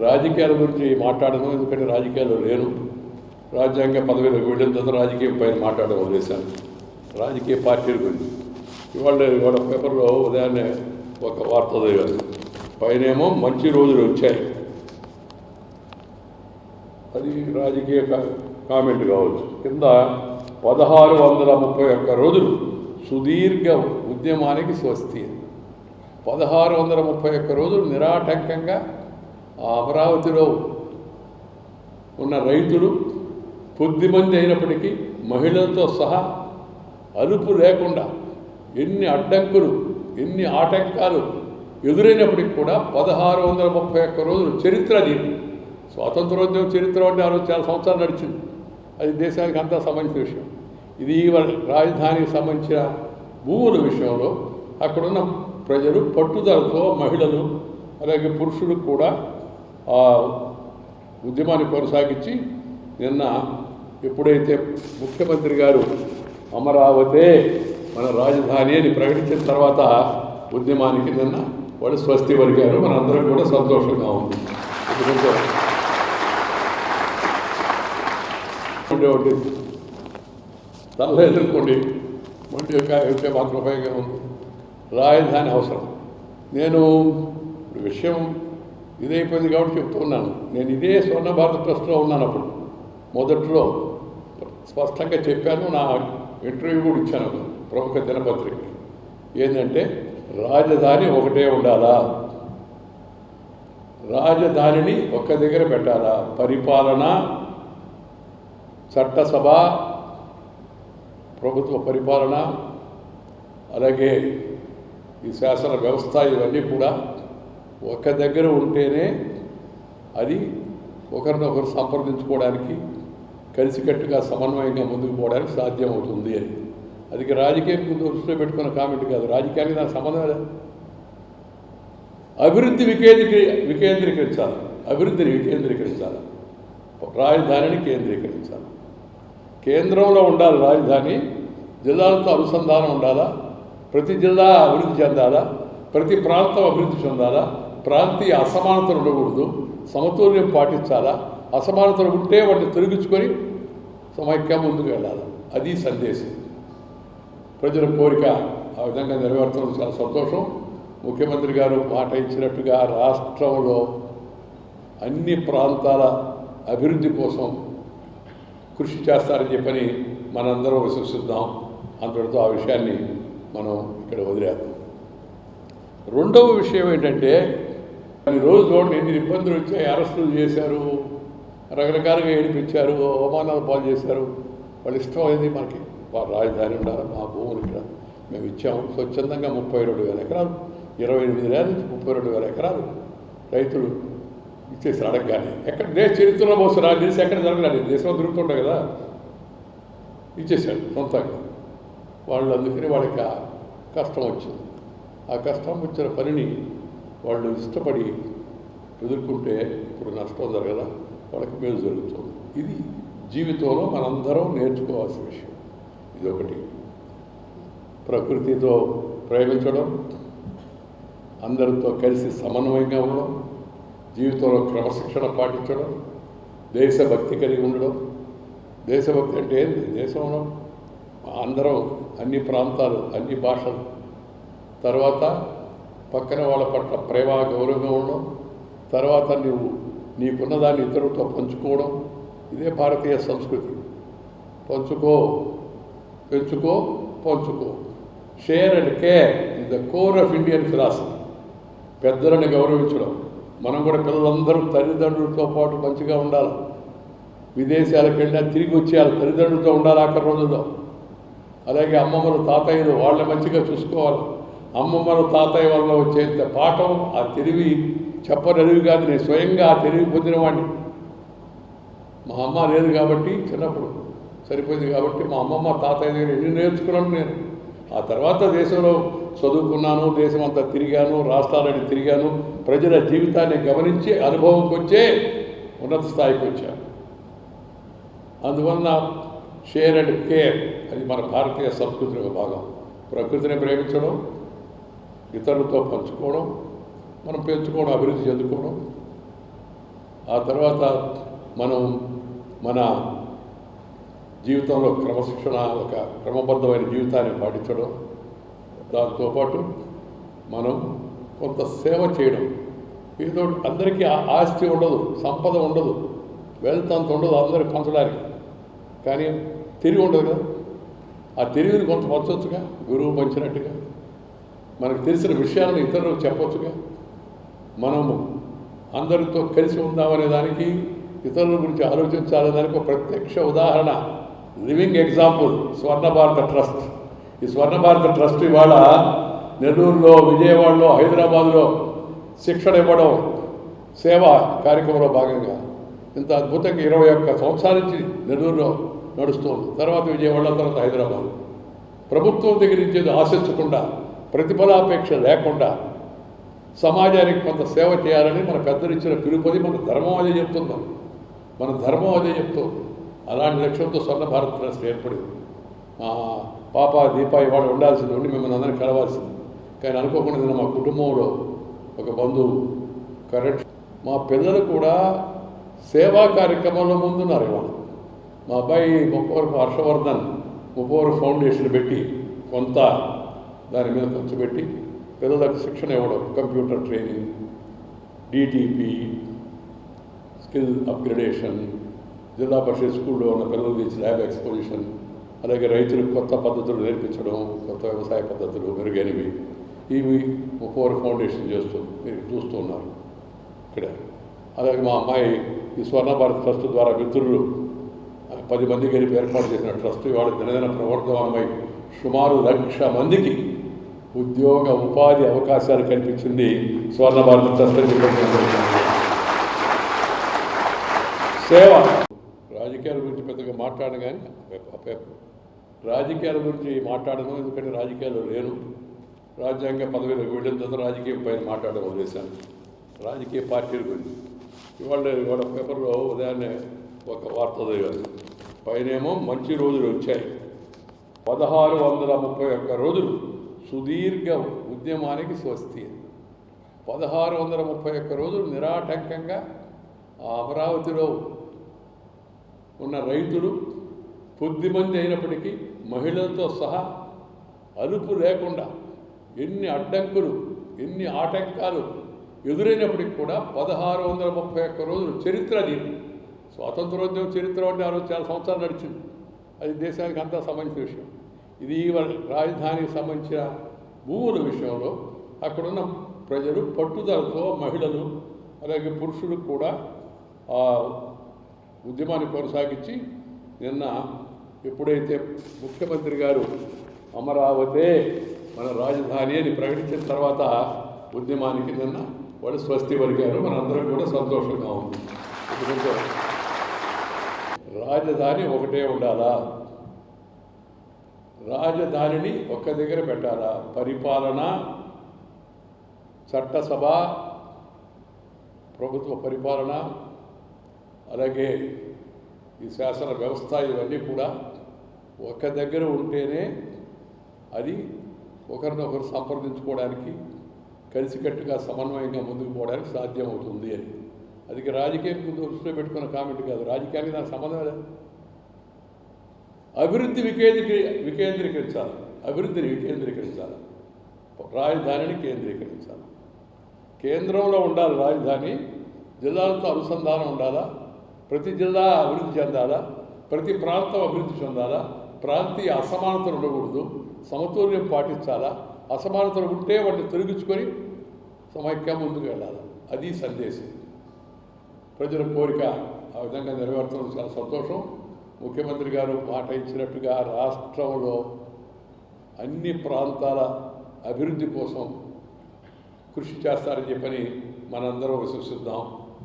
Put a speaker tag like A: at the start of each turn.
A: రాజకీయాల గురించి మాట్లాడను ఎందుకంటే రాజకీయాలు లేను. రాజ్యాంగ పదవిలోకి వెళ్ళిన తర్వాత రాజకీయం పైన మాట్లాడడం వదిలేశాను. రాజకీయ పార్టీల గురించి. ఇవాళ ఇవాళ పేపర్లో ఉదయాన్నే ఒక వార్త చదివాను. పైనేమో మంచి రోజులు వచ్చాయి. అది రాజకీయ కా- కామెంట్ కావచ్చు. కింద పదహారు వందల ముప్పై ఒక్క రోజులు సుదీర్ఘ ఉద్యమానికి స్వస్తి. పదహారు వందల ముప్పై ఒక్క రోజులు నిరాటంకంగా ఆ అమరావతిలో ఉన్న రైతులు కొద్దిమంది అయినప్పటికీ మహిళలతో సహా అదుపు లేకుండా ఎన్ని అడ్డంకులు ఎన్ని ఆటంకాలు ఎదురైనప్పటికీ కూడా పదహారు వందల ముప్పై ఒక్క రోజులు చరిత్ర అది. స్వాతంత్రోద్యమ చరిత్ర అంటే ఆ రోజు చాలా సంవత్సరాలు నడిచింది. అది దేశానికి అంతా సంబంధించిన విషయం. ఇది ఇవాళ రాజధానికి సంబంధించిన భూముల విషయంలో అక్కడున్న ప్రజలు పట్టుదలతో మహిళలు అలాగే పురుషులు కూడా ఆ ఉద్యమాన్ని కొనసాగించి నిన్న ఎప్పుడైతే ముఖ్యమంత్రి గారు అమరావతే మన రాజధాని అని ప్రకటించిన తర్వాత ఉద్యమానికి నిన్న వాళ్ళు స్వస్తి పలికారు. మనందరం కూడా సంతోషంగా ఉంది. ఎందుకంటే ఉండేవాడి తల ఎదుర్కోండి మొండి యొక్క యొక్క మాత్రం ఉపయోగం ఉంది. రాజధాని అవసరం. నేను విషయం ఇదైపోయింది కాబట్టి చెప్తున్నాను నేను ఇదే స్వర్ణ భారత ట్రస్ట్లో ఉన్నాను అప్పుడు. మొదట్లో స్పష్టంగా చెప్పాను నా ఇంటర్వ్యూ కూడా ఇచ్చాను ప్రముఖ దినపత్రిక. ఏంటంటే రాజధాని ఒకటే ఉండాలా? రాజధానిని ఒక్క దగ్గర పెట్టాలా? పరిపాలన చట్టసభ ప్రభుత్వ పరిపాలన అలాగే ఈ శాసన వ్యవస్థ ఇవన్నీ కూడా ఒక దగ్గర ఉంటేనే అది ఒకరినొకరు సంప్రదించుకోవడానికి కలిసికట్టుగా సమన్వయంగా ముందుకు పోవడానికి సాధ్యం అవుతుంది అని. అది రాజకీయం దృష్టిలో పెట్టుకున్న కామెంట్ కాదు. రాజకీయానికి దానికి సంబంధం లేదా? అభివృద్ధి వికేంద్రీ వికేంద్రీకరించాలి. అభివృద్ధిని వికేంద్రీకరించాలి. రాజధానిని కేంద్రీకరించాలి. కేంద్రంలో ఉండాలి రాజధాని జిల్లాలతో అనుసంధానం ఉండాలా? ప్రతి జిల్లా అభివృద్ధి చెందాలా? ప్రతి ప్రాంతం అభివృద్ధి చెందాలా? ప్రాంతీయ అసమానతలు ఉండకూడదు. సమతుల్యం పాటించాలా? అసమానతలు ఉంటే వాటిని తొలగించుకొని సమైక్యం ముందుకు వెళ్ళాలి. అది సందేశం. ప్రజల కోరిక ఆ విధంగా నెరవేర్చడం చాలా సంతోషం. ముఖ్యమంత్రి గారు మాట ఇచ్చినట్టుగా రాష్ట్రంలో అన్ని ప్రాంతాల అభివృద్ధి కోసం కృషి చేస్తారని చెప్పని మనందరం విశ్వసిద్దాం అంతటితో ఆ విషయాన్ని మనం ఇక్కడ వదిలేద్దాం. రెండవ విషయం ఏంటంటే రోజు చూడండి ఎన్ని ఇబ్బందులు వచ్చాయి. అరెస్టులు చేశారు రకరకాలుగా ఏడిపించారు అవమానాలు పాలు చేశారు. వాళ్ళు ఇష్టం అయింది మనకి. వాళ్ళ రాజధాని ఉండాలి మా భూములు ఇక్కడ మేము ఇచ్చాము. స్వచ్ఛందంగా ముప్పై రెండు వేల ఎకరాలు ఇరవై ఎనిమిది వేల నుంచి ముప్పై రెండు వేల ఎకరాలు రైతులు ఇచ్చేసి అడగగానే. ఎక్కడ దేశ చరిత్రలో మోసం నాకు తెలిసి ఎక్కడ జరగలేదు. దేశంలో దొరుకుతుంటాయి కదా. ఇచ్చేసాడు సొంతంగా. వాళ్ళు అందుకని వాళ్ళకి కష్టం వచ్చింది. ఆ కష్టం వచ్చిన పనిని వాళ్ళు ఇష్టపడి ఎదుర్కొంటే ఇప్పుడు నష్టం జరగదా? వాళ్ళకి మేలు జరుగుతుంది. ఇది జీవితంలో మనందరం నేర్చుకోవాల్సిన విషయం. ఇదొకటి. ప్రకృతితో ప్రేమించడం అందరితో కలిసి సమన్వయంగా ఉండడం జీవితంలో క్రమశిక్షణ పాటించడం దేశభక్తి కలిగి ఉండడం. దేశభక్తి అంటే ఏంది? దేశంలో అందరం అన్ని ప్రాంతాలు అన్ని భాషలు. తర్వాత పక్కన వాళ్ళ పట్ల ప్రేమ గౌరవంగా ఉండడం. తర్వాత నువ్వు నీకున్న దాన్ని ఇతరులతో పంచుకోవడం. ఇదే భారతీయ సంస్కృతి. పంచుకో పెంచుకో పంచుకో. Share and care in the core of Indian philosophy పెద్దలను గౌరవించడం. మనం కూడా పిల్లలందరూ తల్లిదండ్రులతో పాటు మంచిగా ఉండాలి. విదేశాలకు వెళ్ళినా తిరిగి వచ్చేయాలి. తల్లిదండ్రులతో ఉండాలి. అక్కడ రోజుల్లో అలాగే అమ్మమ్మలు తాతయ్యలు వాళ్ళని మంచిగా చూసుకోవాలి. అమ్మమ్మలు తాతయ్య వల్ల వచ్చేంత పాఠం ఆ తెలివి చెప్పనరివి కాదు నేను స్వయంగా ఆ తెలివి పొందినవాడిని మా అమ్మ లేదు కాబట్టి చిన్నప్పుడు సరిపోయింది కాబట్టి మా అమ్మమ్మ తాతయ్య దగ్గర ఎన్ని నేర్చుకున్నాను నేను. ఆ తర్వాత దేశంలో చదువుకున్నాను దేశం అంతా తిరిగాను రాష్ట్రాలని తిరిగాను. ప్రజల జీవితాన్ని గమనించి అనుభవంకి వచ్చే ఉన్నత స్థాయికి వచ్చాను. అందువలన షేర్ అండ్ కేర్ అది మన భారతీయ సంస్కృతి ఒక భాగం. ప్రకృతిని ప్రేమించడం ఇతరులతో పంచుకోవడం మనం పెంచుకోవడం అభివృద్ధి చెందుకోవడం. ఆ తర్వాత మనం మన జీవితంలో క్రమశిక్షణ ఒక క్రమబద్ధమైన జీవితాన్ని పాటించడం. దాంతోపాటు మనం కొంత సేవ చేయడం. ఏదో అందరికీ ఆ- ఆస్తి ఉండదు సంపద ఉండదు. వెల్త్ అంత ఉండదు అందరికి పంచడానికి. కానీ తిరిగి ఉండదు కదా. ఆ తెలివిని కొంత పంచవచ్చుగా గురువు పంచినట్టుగా? మనకు తెలిసిన విషయాలను ఇతరులకు చెప్పొచ్చుగా? మనము అందరితో కలిసి ఉందామనే దానికి ఇతరుల గురించి ఆలోచించాలనే దానికి ఒక ప్రత్యక్ష ఉదాహరణ. లివింగ్ ఎగ్జాంపుల్ స్వర్ణ భారత ట్రస్ట్. ఈ స్వర్ణ భారత ట్రస్ట్ ఇవాళ నెల్లూరులో విజయవాడలో హైదరాబాద్లో శిక్షణ ఇవ్వడం సేవా కార్యక్రమంలో భాగంగా. ఇంత అద్భుతంగా ఇరవై ఒక్క సంవత్సరాల నుంచి నెల్లూరులో నడుస్తోంది. తర్వాత విజయవాడ తర్వాత హైదరాబాద్. ప్రభుత్వం దగ్గర నుంచి ఆశించకుండా ప్రతిఫలాపేక్ష లేకుండా సమాజానికి కొంత సేవ చేయాలని మన పెద్దలు ఇచ్చిన పిలుపది మన ధర్మం అదే చెప్తుంది మన ధర్మం అదే చెప్తుంది. అలాంటి లక్ష్యంతో స్వర్ణ భారత్ ట్రస్ట్ ఏర్పడింది. పాప దీప ఇవాళ ఉండాల్సింది ఉండి మిమ్మల్ని అందరినీ కలవాల్సింది. కానీ అనుకోకుండా మా కుటుంబంలో ఒక బంధువు కరెక్ట్. మా పిల్లలు కూడా సేవా కార్యక్రమంలో ముందున్నారు ఇవాళ. మా అబ్బాయి ముప్పవరపు హర్షవర్ధన్ ముప్పవరపు ఫౌండేషన్ పెట్టి కొంత దాని మీద ఖర్చు పెట్టి పిల్లలకు శిక్షణ ఇవ్వడం computer training DTP skill upgradation Zilla Parishad స్కూల్లో ఉన్న పిల్లలు తీసి ల్యాబ్ ఎక్స్పోజిషన్ అలాగే రైతులకు కొత్త పద్ధతులు నేర్పించడం కొత్త వ్యవసాయ పద్ధతులు మెరుగైనవి. ఇవి ముప్పవర్ ఫౌండేషన్ చేస్తూ మీరు చూస్తూ ఉన్నారు ఇక్కడ. అలాగే మా అమ్మాయి ఈ స్వర్ణ భారత్ ట్రస్ట్ ద్వారా మిత్రులు పది మంది కలిపి ఏర్పాటు చేసిన ట్రస్ట్ ఇవాళ దినదిన ప్రవర్ధమానమై సుమారు లక్ష మందికి ఉద్యోగ ఉపాధి అవకాశాలు కల్పించింది స్వర్ణ భారత ట్రస్ట్ సేవ. రాజకీయాల గురించి పెద్దగా మాట్లాడను కానీ పేపర్ రాజకీయాల గురించి మాట్లాడను ఎందుకంటే రాజకీయాలు లేను. రాజ్యాంగ పదవిలోకి వెళ్ళిన తర్వాత రాజకీయం పైన మాట్లాడడం వదిలేశాను. రాజకీయ పార్టీల గురించి. ఇవాళ ఇవాళ పేపర్లో ఉదయాన్నే ఒక వార్త చదివాను. పైనేమో మంచి రోజులు వచ్చాయి. పదహారు వందల ముప్పై ఒక్క రోజులు సుదీర్ఘ ఉద్యమానికి స్వస్తి. పదహారు వందల ముప్పై ఒక్క రోజులు నిరాటంకంగా ఆ అమరావతిలో ఉన్న రైతులు కొద్దిమంది అయినప్పటికీ మహిళలతో సహా అలుపు లేకుండా ఎన్ని అడ్డంకులు ఎన్ని ఆటంకాలు ఎదురైనప్పటికి కూడా పదహారు వందల ముప్పై ఒక్క రోజులు చరిత్ర దీన్ని స్వాతంత్రోద్యమ చరిత్ర అంటే ఆ రోజు చాలా సంవత్సరాలు నడిచింది. అది దేశానికి అంతా సంబంధించిన విషయం. ఇది రాజధానికి సంబంధించిన భూముల విషయంలో అక్కడున్న ప్రజలు పట్టుదలతో మహిళలు అలాగే పురుషులు కూడా ఆ ఉద్యమాన్ని కొనసాగించి నిన్న ఎప్పుడైతే ముఖ్యమంత్రి గారు అమరావతే మన రాజధాని అని ప్రకటించిన తర్వాత ఉద్యమానికి నిన్న వాళ్ళు స్వస్తి పలికారు. మనందరం కూడా సంతోషంగా ఉంది ఎందుకంటే రాజధాని ఒకటే ఉండాలా? రాజధానిని ఒక్క దగ్గర పెట్టాలా? పరిపాలన? చట్టసభ? ప్రభుత్వ పరిపాలన? అలాగే ఈ శాసన వ్యవస్థ ఇవన్నీ కూడా ఒక దగ్గర ఉంటేనే అది ఒకరినొకరు సంప్రదించుకోవడానికి కలిసికట్టుగా సమన్వయంగా ముందుకు పోవడానికి సాధ్యమవుతుంది అని. అది ఇక రాజకీయం దృష్టిలో పెట్టుకున్న కామెంట్ కాదు. రాజకీయానికి దానికి సంబంధం లేదు? అభివృద్ధి వికేంద్రీ వికేంద్రీకరించాలి. అభివృద్ధిని వికేంద్రీకరించాలి. రాజధానిని కేంద్రీకరించాలి. కేంద్రంలో ఉండాలి రాజధాని. జిల్లాలతో అనుసంధానం ఉండాలా? ప్రతి జిల్లా అభివృద్ధి చెందాలా? ప్రతి ప్రాంతం అభివృద్ధి చెందాలా? ప్రాంతీయ అసమానతలు ఉండకూడదు. సమతుల్యం పాటించాలా? అసమానతలు ఉంటే వాటిని తొలగించుకొని సమైక్యం ముందుకు వెళ్ళాలి? అది సందేశం. ప్రజల కోరిక ఆ విధంగా నెరవేర్చడం చాలా సంతోషం. ముఖ్యమంత్రి గారు మాట ఇచ్చినట్టుగా రాష్ట్రంలో అన్ని ప్రాంతాల అభివృద్ధి కోసం కృషి చేస్తారని చెప్పని మనందరం విశ్వసిద్దాం.